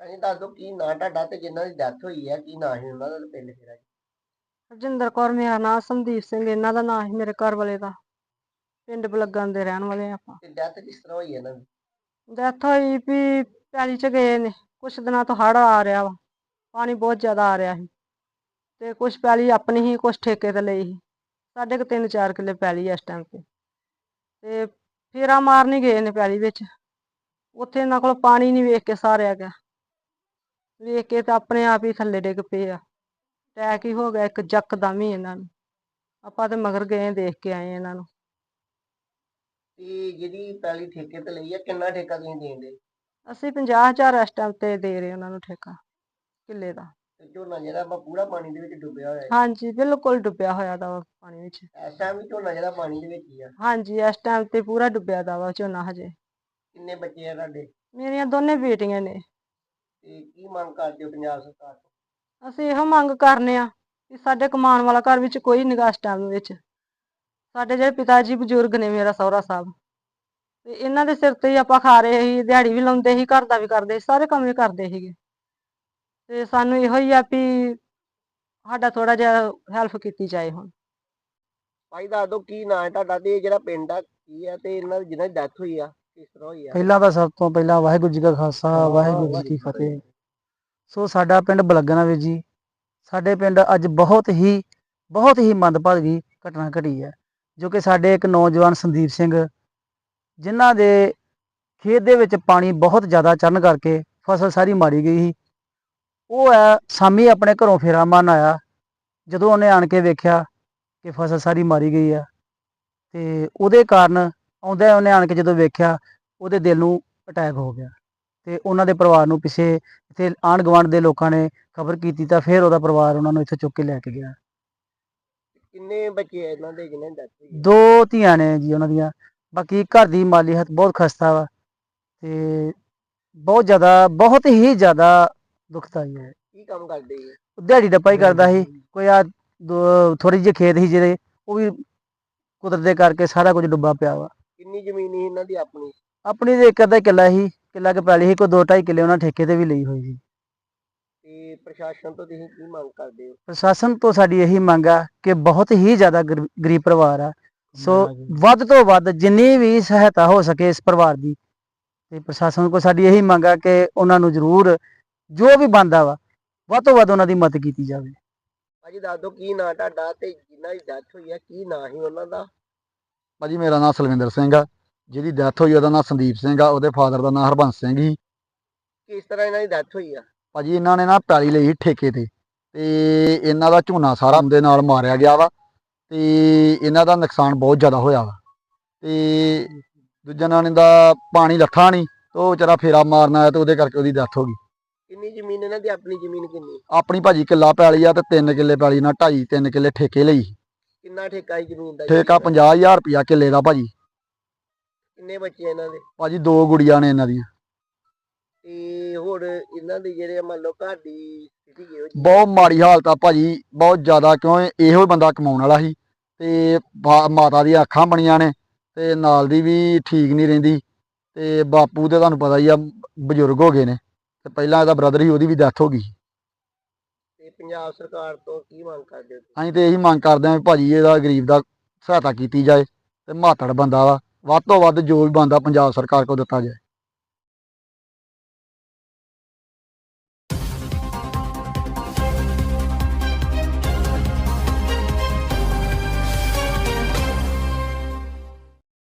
ਭਾਜੀ ਦੱਸ ਦਿਓ ਕੀ ਨਾਂ ਤੁਹਾਡਾ ਤੇ ਜਿਨ੍ਹਾਂ ਦੀ ਡੈਥ ਹੋਈ ਹੈ ਕੀ ਨਾਂ ਸੀ ਉਹਨਾਂ ਦਾ ਤੇ ਪਿੰਡ ਕਿਹੜਾ ਜੀ? ਰਜਿੰਦਰ ਕੌਰ ਮੇਰਾ ਨਾਮ ਸੰਦੀਪ ਸਿੰਘ ਇਹਨਾਂ ਦਾ ਨਾਂ ਸੀ ਮੇਰੇ ਘਰ ਵਾਲੇ ਦਾ। ਪਿੰਡ ਬਲੱਗਣ ਦੇ ਰਹਿਣ ਵਾਲੇ ਆਪਾਂ। ਤੇ ਡੈਥ ਕਿਸ ਤਰ੍ਹਾਂ ਹੋਈ ਹੈ ਇਹਨਾਂ ਦੀ? ਡੈਥ ਹੋਈ ਵੀ ਪੈਲੀ ਚ ਗਏ ਨੇ ਕੁਛ ਦਿਨਾਂ ਤੋਂ ਹੜ੍ਹ ਆ ਰਿਹਾ ਵਾ ਪਾਣੀ ਬਹੁਤ ਜ਼ਿਆਦਾ ਆ ਰਿਹਾ ਸੀ। ਤੇ ਕੁਛ ਪੈਲੀ ਆਪਣੀ ਹੀ ਕੁਛ ਠੇਕੇ ਤੇ ਲਈ ਸੀ। ਸਾਡੇ ਕੋ ਤਿੰਨ ਚਾਰ ਕਿੱਲੇ ਪੈਲੀ ਆ ਇਸ ਟਾਈਮ ਤੇ। ਤੇ ਫੇਰਾ ਮਾਰਨ ਹੀ ਗਏ ਨੇ ਪੈਲੀ ਵਿੱਚ। ਉੱਥੇ ਇਹਨਾਂ ਕੋਲ ਪਾਣੀ ਨਹੀਂ ਵੇਖ ਕੇ ਸਾਰਿਆ ਗਿਆ। ਵੇਖ ਕੇ ਤਾਂ ਆਪਣੇ ਆਪ ਹੀ ਥੱਲੇ ਡਿੱਗ ਪਏ ਆ। ਅਟੈਕ ਹੀ ਹੋ ਗਿਆ ਇੱਕ ਜੱਕਦਮ ਹੀ ਇਹਨਾਂ ਨੂੰ। ਆਪਾਂ ਤੇ ਮਗਰ ਗਏ ਦੇਖ ਕੇ ਆਏ ਇਹਨਾਂ ਨੂੰ। ਤੇ ਜਿਹੜੀ ਪਹਿਲੀ ਠੇਕੇ ਤੇ ਲਈ ਹੈ ਕਿੰਨਾ ਠੇਕਾ ਤੁਸੀਂ ਦੇਂਦੇ? ਅਸੀਂ 50000 ਇਸ ਟਾਈਮ ਤੇ ਦੇ ਰਹੇ ਉਹਨਾਂ ਨੂੰ ਠੇਕਾ ਕਿੱਲੇ ਦਾ। ਤੇ ਝੋਨਾ ਜਿਹੜਾ ਵਾ ਪੂਰਾ ਪਾਣੀ ਦੇ ਵਿੱਚ ਡੁੱਬਿਆ ਹੋਇਆ ਹੈ। ਹਾਂਜੀ ਬਿਲਕੁਲ ਡੁੱਬਿਆ ਹੋਇਆ ਦਾ ਵਾ ਪਾਣੀ ਵਿੱਚ। ਇਸ ਟਾਈਮ ਵੀ ਝੋਨਾ ਜਿਹੜਾ ਪਾਣੀ ਦੇ ਵਿੱਚ ਹੀ ਆ। ਹਾਂਜੀ ਇਸ ਟਾਈਮ ਤੇ ਪੂਰਾ ਡੁੱਬਿਆ ਦਾ ਵਾ ਝੋਨਾ ਹਜੇ। ਕਿੰਨੇ ਬੱਚੇ ਆ ਤੁਹਾਡੇ? ਮੇਰੀਆਂ ਦੋਨੇ ਬੇਟੀਆਂ ਨੇ। ਤੇ ਕੀ ਮੰਗ ਕਰਦੇ ਹੋ ਪੰਜਾਬ ਸਰਕਾਰ ਤੋਂ? ਅਸੀਂ ਇਹੋ ਮੰਗ ਕਰਨੇ ਆ ਕਿ ਸਾਡੇ ਕਮਾਉਣ ਵਾਲਾ ਘਰ ਵਿੱਚ ਕੋਈ ਨਿਗਾਹ ਇਸ ਟਾਈਮ ਵਿੱਚ। ਸਾਡੇ ਜਿਹੜੇ ਪਿਤਾ ਜੀ ਬਜ਼ੁਰਗ ਨੇ ਮੇਰਾ ਸਹੁਰਾ ਸਾਹਿਬ ਤੇ ਇਹਨਾਂ ਦੇ ਸਿਰ ਤੇ ਹੀ ਆਪਾਂ ਖਾ ਰਹੇ ਸੀ ਦਿਹਾੜੀ ਵੀ ਲਾਉਂਦੇ ਸੀ ਘਰ ਦਾ ਵੀ ਕਰਦੇ ਸੀ ਸਾਰੇ ਕੰਮ ਵੀ ਕਰਦੇ ਸੀਗੇ। ਤੇ ਸਾਨੂੰ ਇਹੋ ਹੀ ਆ ਵੀ ਸਾਡਾ ਥੋੜਾ ਜਿਹਾ ਹੈਲਪ ਕੀਤੀ ਜਾਏ ਹੁਣ। ਭਾਈ ਦੱਸ ਦਿਓ ਕੀ ਨਾਂ ਹੈ ਤੁਹਾਡਾ ਤੇ ਇਹ ਜਿਹੜਾ ਪਿੰਡ ਆ ਕੀ ਆ ਤੇ ਇਹਨਾਂ ਦੀ ਜਿਹਨਾਂ ਦੀ ਡੈਥ ਹੋਈ ਆ? ਪਹਿਲਾਂ ਤਾਂ ਸਭ ਤੋਂ ਪਹਿਲਾਂ ਵਾਹਿਗੁਰੂ ਜੀ ਕਾ ਖਾਲਸਾ ਵਾਹਿਗੁਰੂ ਜੀ ਕੀ ਫਤਿਹ। ਸੋ ਸਾਡਾ ਪਿੰਡ ਬਲਗਣਾ ਵੀਰ ਜੀ ਸਾਡੇ ਪਿੰਡ ਅੱਜ ਬਹੁਤ ਹੀ ਬਹੁਤ ਹੀ ਮੰਦਭਾਗੀ ਘਟਨਾ ਘਟੀ ਹੈ ਜੋ ਕਿ ਸਾਡੇ ਇੱਕ ਨੌਜਵਾਨ ਸੰਦੀਪ ਸਿੰਘ ਜਿਨ੍ਹਾਂ ਦੇ ਖੇਤ ਦੇ ਵਿੱਚ ਪਾਣੀ ਬਹੁਤ ਜ਼ਿਆਦਾ ਚੜਨ ਕਰਕੇ ਫਸਲ ਸਾਰੀ ਮਾਰੀ ਗਈ ਸੀ। ਉਹ ਹੈ ਸਾਮੀ ਆਪਣੇ ਘਰੋਂ ਫੇਰਾ ਮਾਰਨ ਆਇਆ ਜਦੋਂ ਉਹਨੇ ਆਣ ਕੇ ਵੇਖਿਆ ਕਿ ਫਸਲ ਸਾਰੀ ਮਾਰੀ ਗਈ ਆ ਤੇ ਉਹਦੇ ਕਾਰਨ ਆਉਂਦਾ ਉਹਨੇ ਆਣ ਕੇ ਜਦੋਂ ਵੇਖਿਆ ਉਹਦੇ ਦਿਲ ਨੂੰ ਅਟੈਕ ਹੋ ਗਿਆ ਤੇ ਉਹਨਾਂ ਦੇ ਪਰਿਵਾਰ ਨੂੰ ਪਿੱਛੇ ਇੱਥੇ ਆਂਢ ਗੁਆਂਢ ਦੇ ਲੋਕਾਂ ਨੇ ਖਬਰ ਕੀਤੀ ਤਾਂ ਫਿਰ ਉਹਦਾ ਪਰਿਵਾਰ ਉਹਨਾਂ ਨੂੰ ਇੱਥੇ ਚੁੱਕ ਕੇ ਲੈ ਕੇ ਗਿਆ। ਕਿੰਨੇ ਬੱਚੇ ਆ ਇਹਨਾਂ ਦੇ ਜਿਹਨਾਂ ਦੀ ਦੋ ਧੀਆਂ ਨੇ ਜੀ ਉਹਨਾਂ ਦੀਆਂ ਬਾਕੀ ਘਰ ਦੀ ਮਾਲੀ ਹਾਲਤ ਬਹੁਤ ਖਸਤਾ ਵਾ ਤੇ ਬਹੁਤ ਜ਼ਿਆਦਾ ਬਹੁਤ ਹੀ ਜ਼ਿਆਦਾ ਦੁਖਦਾਈ ਹੈ। ਕੀ ਕੰਮ ਕਰਦੇ ਜੀ ਉਹ ਦਿਹਾੜੀ ਡੱਪਾ ਹੀ ਕਰਦਾ ਸੀ ਕੋਈ ਆ ਥੋੜੀ ਜਿਹੀ ਖੇਤ ਸੀ ਜਿਹੜੇ ਉਹ ਵੀ ਕੁਦਰਤ ਦੇ ਕਰਕੇ ਸਾਰਾ ਕੁਝ ਡੁੱਬਾ ਪਿਆ ਵਾ। ਕਿੰਨੀ ਜ਼ਮੀਨ ਸੀ ਇਹਨਾਂ ਦੀ ਆਪਣੀ? ਆਪਣੀ ਦੇ ਇੱਕ ਅੱਧਾ ਕਿੱਲਾ ਸੀ ਕਿੱਲਾ ਕੇ ਪੈਲੀ ਸੀ ਕੋਈ ਦੋ ਢਾਈ ਕਿੱਲੇ ਉਹਨਾਂ ਠੇਕੇ ਤੇ ਵੀ ਲਈ ਹੋਈ ਸੀ। ਤੇ ਪ੍ਰਸ਼ਾਸਨ ਤੋਂ ਤੁਸੀਂ ਕੀ ਮੰਗ ਕਰਦੇ ਹੋ? ਪ੍ਰਸ਼ਾਸਨ ਤੋਂ ਸਾਡੀ ਇਹੀ ਮੰਗ ਆ ਕਿ ਬਹੁਤ ਹੀ ਜ਼ਿਆਦਾ ਗਰ- ਗਰੀਬ ਪਰਿਵਾਰ ਆ। ਸੋ ਵੱਧ ਤੋਂ ਵੱਧ ਜਿੰਨੀ ਵੀ ਸਹਾਇਤਾ ਹੋ ਸਕੇ ਇਸ ਪਰਿਵਾਰ ਦੀ ਤੇ ਪ੍ਰਸ਼ਾਸਨ ਕੋਲ ਸਾਡੀ ਇਹੀ ਮੰਗ ਆ ਕਿ ਉਹਨਾਂ ਨੂੰ ਜ਼ਰੂਰ ਜੋ ਵੀ ਬੰਦਾ ਵਾ ਵੱਧ ਤੋਂ ਵੱਧ ਉਹਨਾਂ ਦੀ ਮਦਦ ਕੀਤੀ ਜਾਵੇ। ਭਾਜੀ ਦੱਸ ਦਿਓ ਕੀ ਨਾਂ ਤੁਹਾਡਾ ਤੇ ਜਿਨ੍ਹਾਂ ਦੀ ਡੈਥ ਹੋਈ ਆ ਕੀ ਨਾਂ ਸੀ ਉਹਨਾਂ ਦਾ? ਭਾਜੀ ਮੇਰਾ ਨਾਮ ਸਲਵਿੰਦਰ ਸਿੰਘ ਆ ਜਿਹਦੀ ਡੈਥ ਹੋਈ ਉਹਦਾ ਨਾਮ ਸੰਦੀਪ ਸਿੰਘ ਆ ਉਹਦੇ ਫਾਦਰ ਦਾ ਨਾਮ ਹਰਬੰਸ ਸਿੰਘ ਸੀ ਕਿਸ ਤਰ੍ਹਾਂ ਇਹਨਾਂ ਦੀ ਡੈਥ ਹੋਈ ਆ? ਭਾਜੀ ਇਹਨਾਂ ਨੇ ਨਾ ਪੈਲੀ ਲਈ ਸੀ ਠੇਕੇ ਤੇ ਤੇ ਇਹਨਾਂ ਦਾ ਝੋਨਾ ਸਾਰਾ ਦੇ ਨਾਲ ਮਾਰਿਆ ਗਿਆ ਵਾ ਤੇ ਇਹਨਾਂ ਦਾ ਨੁਕਸਾਨ ਬਹੁਤ ਜ਼ਿਆਦਾ ਹੋਇਆ ਵਾ। ਤੇ ਦੂਜਾ ਨਾਂ ਦਾ ਪਾਣੀ ਲੱਥਾ ਨਹੀਂ ਤੇ ਉਹ ਵਿਚਾਰਾ ਫੇਰਾ ਮਾਰਨ ਆਇਆ ਤੇ ਉਹਦੇ ਕਰਕੇ ਉਹਦੀ ਡੈਥ ਹੋ ਗਈ। ਕਿੰਨੀ ਜ਼ਮੀਨ ਇਹਨਾਂ ਦੀ? ਆਪਣੀ ਜ਼ਮੀਨ ਕਿੰਨੀ? ਆਪਣੀ ਭਾਜੀ ਕਿੱਲਾ ਪੈਲੀ ਆ ਤੇ 3 ਕਿੱਲੇ ਪੈਲੀ ਨਾਲ 2.5 3 ਕਿੱਲੇ ਠੇਕੇ ਲਈ ਕਿੰਨਾ ਠੇਕਾ ਹੈ ਜ਼ਮੀਨ ਦਾ ਜੀ? ਠੇਕਾ 50000 ਰੁਪਿਆ ਕਿੱਲੇ ਦਾ ਭਾਜੀ। ਕਿੰਨੇ ਬੱਚੇ ਇਹਨਾਂ ਦੇ? ਭਾਜੀ ਦੋ ਗੁੜੀਆਂ ਨੇ ਇਹਨਾਂ ਦੀਆਂ। ਤੇ ਹੋਰ ਇਹਨਾਂ ਦੇ ਜਿਹੜੇ ਮੰਨ ਲਓ ਘਰ ਦੀ ਸਥਿਤੀ ਇਹੋ ਜਿਹੀ ਬਹੁਤ ਮਾੜੀ ਹਾਲਤ ਆ ਭਾਜੀ ਬਹੁਤ ਜ਼ਿਆਦਾ ਕਿਉਂ ਇਹੋ ਹੀ ਬੰਦਾ ਕਮਾਉਣ ਵਾਲਾ ਸੀ। ਤੇ ਬਾ- ਮਾਤਾ ਦੀਆਂ ਅੱਖਾਂ ਬਣੀਆਂ ਨੇ ਤੇ ਨਾਲ ਦੀ ਵੀ ਠੀਕ ਨਹੀਂ ਰਹਿੰਦੀ। ਤੇ ਬਾਪੂ ਤੇ ਤੁਹਾਨੂੰ ਪਤਾ ਹੀ ਆ ਬਜ਼ੁਰਗ ਹੋ ਗਏ ਨੇ। ਤੇ ਪਹਿਲਾਂ ਇਹਦਾ ਬ੍ਰਦਰ ਸੀ ਉਹਦੀ ਵੀ ਡੈਥ ਹੋ ਗਈ ਤੇ ਪੰਜਾਬ ਸਰਕਾਰ ਤੋਂ ਕੀ ਮੰਗ ਕਰਦੇ ਹੋ ਅਸੀਂ ਤੇ ਇਹੀ ਮੰਗ ਕਰਦੇ ਆਂ ਵੀ ਭਾਜੀ ਇਹਦਾ ਗਰੀਬ ਦਾ ਸਹਾਇਤਾ ਕੀਤੀ ਜਾਏ ਤੇ ਮਾਤੜ ਬੰਦਾ ਵਾ। ਵੱਧ ਤੋਂ ਵੱਧ ਜੋ ਵੀ ਬੰਦਾ ਪੰਜਾਬ ਸਰਕਾਰ ਕੋਲ ਦਿੱਤਾ ਜਾਏ।